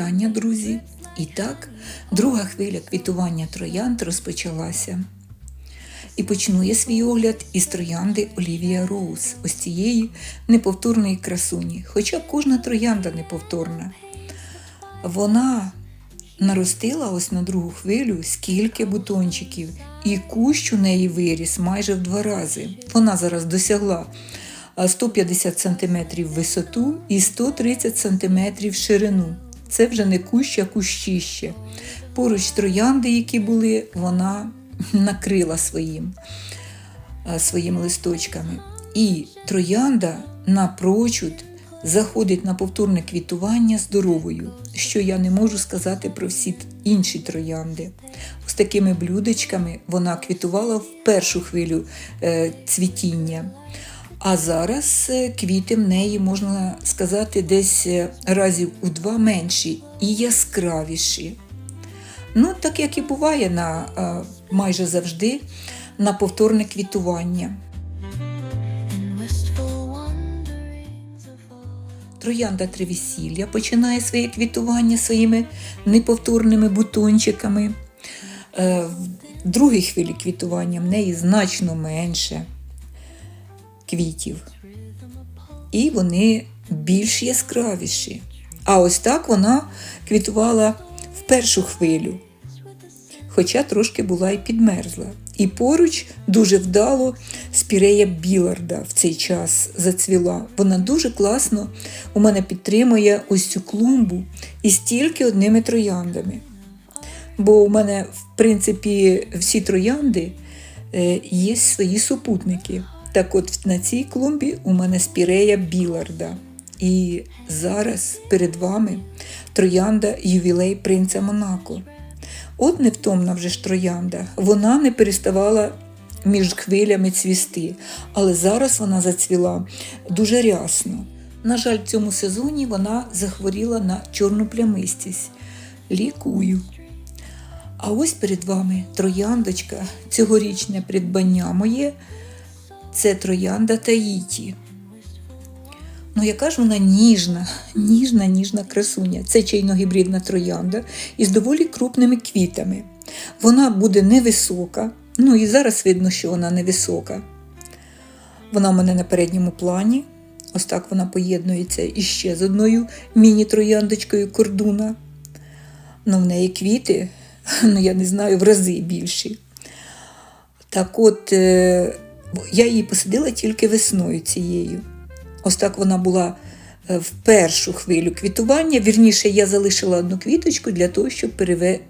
вітання, друзі! І так, друга хвиля квітування троянд розпочалася. І почну свій огляд із троянди Олівія Роуз, ось цієї неповторної красуні. Хоча кожна троянда неповторна. Вона наростила ось на другу хвилю скільки бутончиків, і кущ у неї виріс майже в два рази. Вона зараз досягла 150 см висоту і 130 см ширину. Це вже не кущ, а кущище. Поруч троянди, які були, вона накрила своїм, своїми листочками. І троянда напрочуд заходить на повторне квітування здоровою, що я не можу сказати про всі інші троянди. З такими блюдечками вона квітувала в першу хвилю е, цвітіння. А зараз е, квіти в неї, можна сказати, десь е, разів у два менші і яскравіші. Ну, так як і буває на, е, майже завжди на повторне квітування. Троянда тривесілля починає своє квітування своїми неповторними бутончиками. В другій хвилі квітування в неї значно менше квітів. І вони більш яскравіші. А ось так вона квітувала в першу хвилю, хоча трошки була і підмерзла. І поруч дуже вдало спірея Біларда в цей час зацвіла. Вона дуже класно у мене підтримує ось цю клумбу із тільки одними трояндами. Бо у мене, в принципі, всі троянди е, є свої супутники. Так от на цій клумбі у мене спірея Біларда. І зараз перед вами троянда ювілей принца Монако. От невтомна вже ж троянда. Вона не переставала між хвилями цвісти, але зараз вона зацвіла дуже рясно. На жаль, в цьому сезоні вона захворіла на чорну плямистість. Лікую. А ось перед вами трояндочка, цьогорічне придбання моє це троянда Таїті. Ну, яка ж вона ніжна, ніжна, ніжна красуня. Це чайно-гібридна троянда із доволі крупними квітами. Вона буде невисока, ну і зараз видно, що вона невисока. Вона в мене на передньому плані. Ось так вона поєднується іще з одною міні-трояндочкою кордуна. Ну, в неї квіти, ну я не знаю, в рази більші. Так от, е, я її посадила тільки весною цією. Ось так вона була е, в першу хвилю квітування. Вірніше, я залишила одну квіточку для того, щоб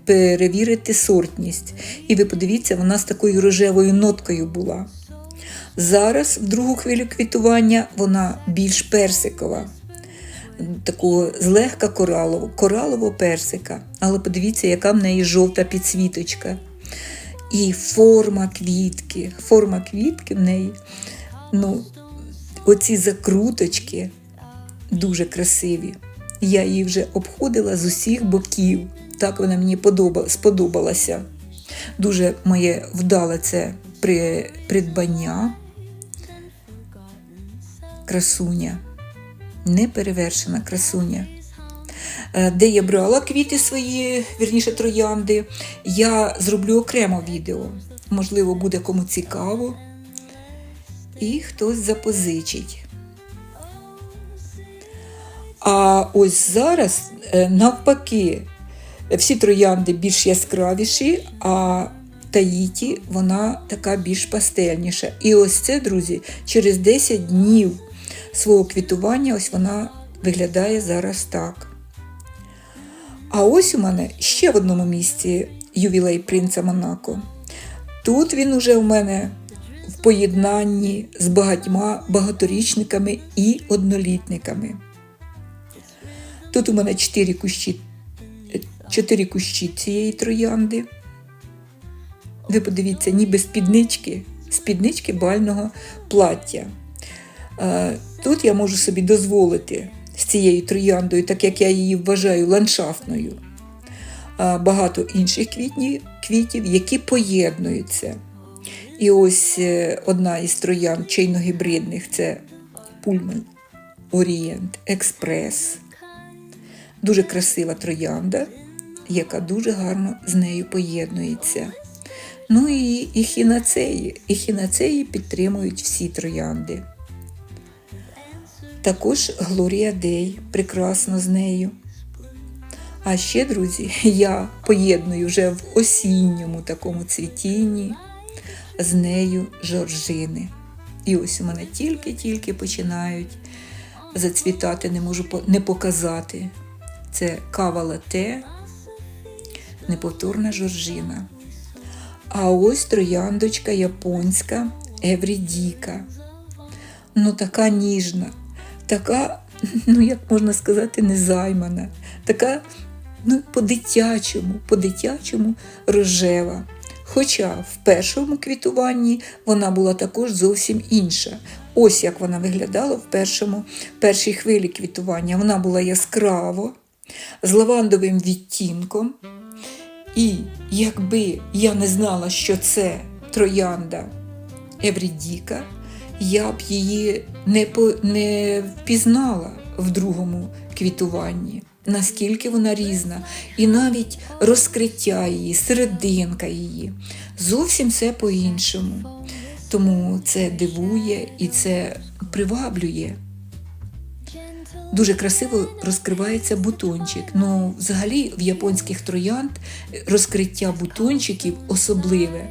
перевірити сортність. І ви подивіться, вона з такою рожевою ноткою була. Зараз, в другу хвилю квітування, вона більш персикова, такого злегка коралово, коралово персика. Але подивіться, яка в неї жовта підсвіточка. І форма квітки. Форма квітки в неї. ну, Оці закруточки дуже красиві. Я її вже обходила з усіх боків. Так вона мені подоба, сподобалася. Дуже моє вдале це при, придбання. Красуня, неперевершена красуня. Е, Де я брала квіти свої, вірніше троянди, я зроблю окремо відео. Можливо, буде кому цікаво і хтось запозичить. А ось зараз, е, навпаки, всі троянди більш яскравіші, а Таїті вона така більш пастельніша. І ось це, друзі, через 10 днів свого квітування ось вона виглядає зараз так. А ось у мене ще в одному місці ювілей принца Монако. Тут він уже у мене в поєднанні з багатьма багаторічниками і однолітниками. Тут у мене чотири кущі, чотири кущі цієї троянди. Ви подивіться, ніби спіднички, спіднички бального плаття. Е, Тут я можу собі дозволити цією трояндою, так як я її вважаю ландшафтною. Багато інших квітів, які поєднуються. І ось е, одна із троян чайно-гібридних це Пульман Орієнт Експрес. дуже красива троянда, яка дуже гарно з нею поєднується. Ну і, і хінацеї. І хінацеї підтримують всі троянди. Також Глорія Дей прекрасно з нею. А ще, друзі, я поєдную вже в осінньому такому цвітінні з нею жоржини. І ось у мене тільки-тільки починають зацвітати, не можу не показати. Це кава лате, неповторна жоржина. А ось трояндочка японська Еврідіка. Ну, така ніжна, така, ну як можна сказати, незаймана, така ну, по-дитячому, по-дитячому рожева. Хоча в першому квітуванні вона була також зовсім інша. Ось як вона виглядала в першому, першій хвилі квітування. Вона була яскраво, з лавандовим відтінком. І якби я не знала, що це троянда Еврідіка, я б її не, по, не впізнала в другому квітуванні, наскільки вона різна. І навіть розкриття її, серединка її. Зовсім все по-іншому. Тому це дивує і це приваблює. Дуже красиво розкривається бутончик. Ну, взагалі, в японських троянд розкриття бутончиків особливе.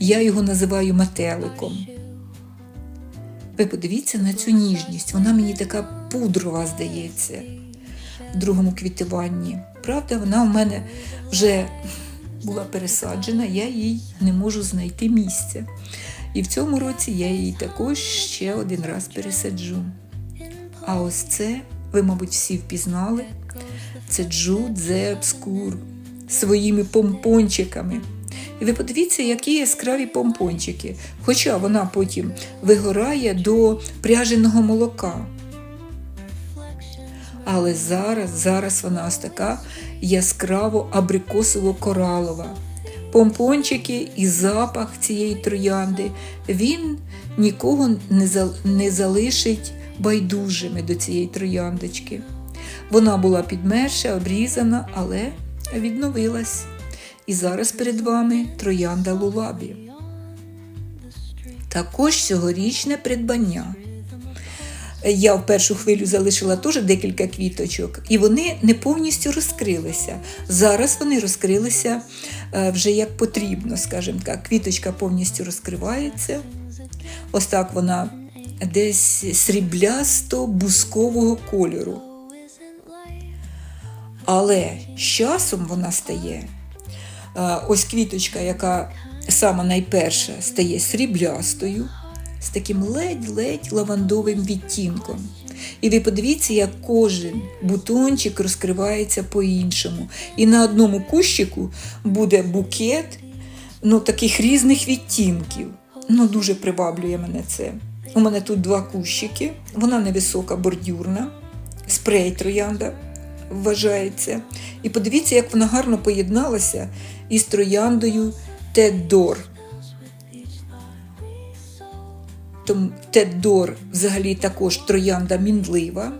Я його називаю метеликом. Ви подивіться на цю ніжність. Вона мені така пудрова здається в другому квітуванні. Правда, вона в мене вже була пересаджена, я їй не можу знайти місця. І в цьому році я її також ще один раз пересаджу. А ось це, ви, мабуть, всі впізнали, це Джуд Зе Обскур своїми помпончиками. І ви подивіться, які яскраві помпончики. Хоча вона потім вигорає до пряженого молока. Але зараз, зараз вона ось така яскраво абрикосово-коралова. Помпончики і запах цієї троянди він нікого не, залишить байдужими до цієї трояндочки. Вона була підмерша, обрізана, але відновилась. І зараз перед вами троянда Лулабі. Також цьогорічне придбання. Я в першу хвилю залишила теж декілька квіточок, і вони не повністю розкрилися. Зараз вони розкрилися е, вже як потрібно, скажімо так. Квіточка повністю розкривається. Ось так вона десь сріблясто-бускового кольору. Але з часом вона стає. Ось квіточка, яка сама найперша стає сріблястою, з таким ледь-ледь лавандовим відтінком. І ви подивіться, як кожен бутончик розкривається по-іншому. І на одному кущику буде букет ну, таких різних відтінків. Ну, дуже приваблює мене це. У мене тут два кущики, вона невисока, бордюрна, спрей троянда вважається. І подивіться, як вона гарно поєдналася із трояндою Теддор. Теддор взагалі також троянда мінлива.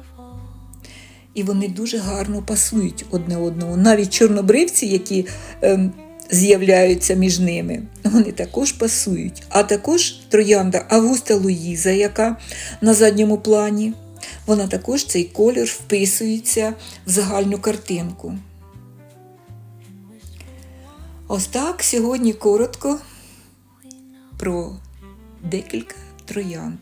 І вони дуже гарно пасують одне одному. Навіть чорнобривці, які ем, з'являються між ними, вони також пасують. А також троянда Августа Луїза, яка на задньому плані, вона також цей колір вписується в загальну картинку. Ось так сьогодні коротко про декілька троянд.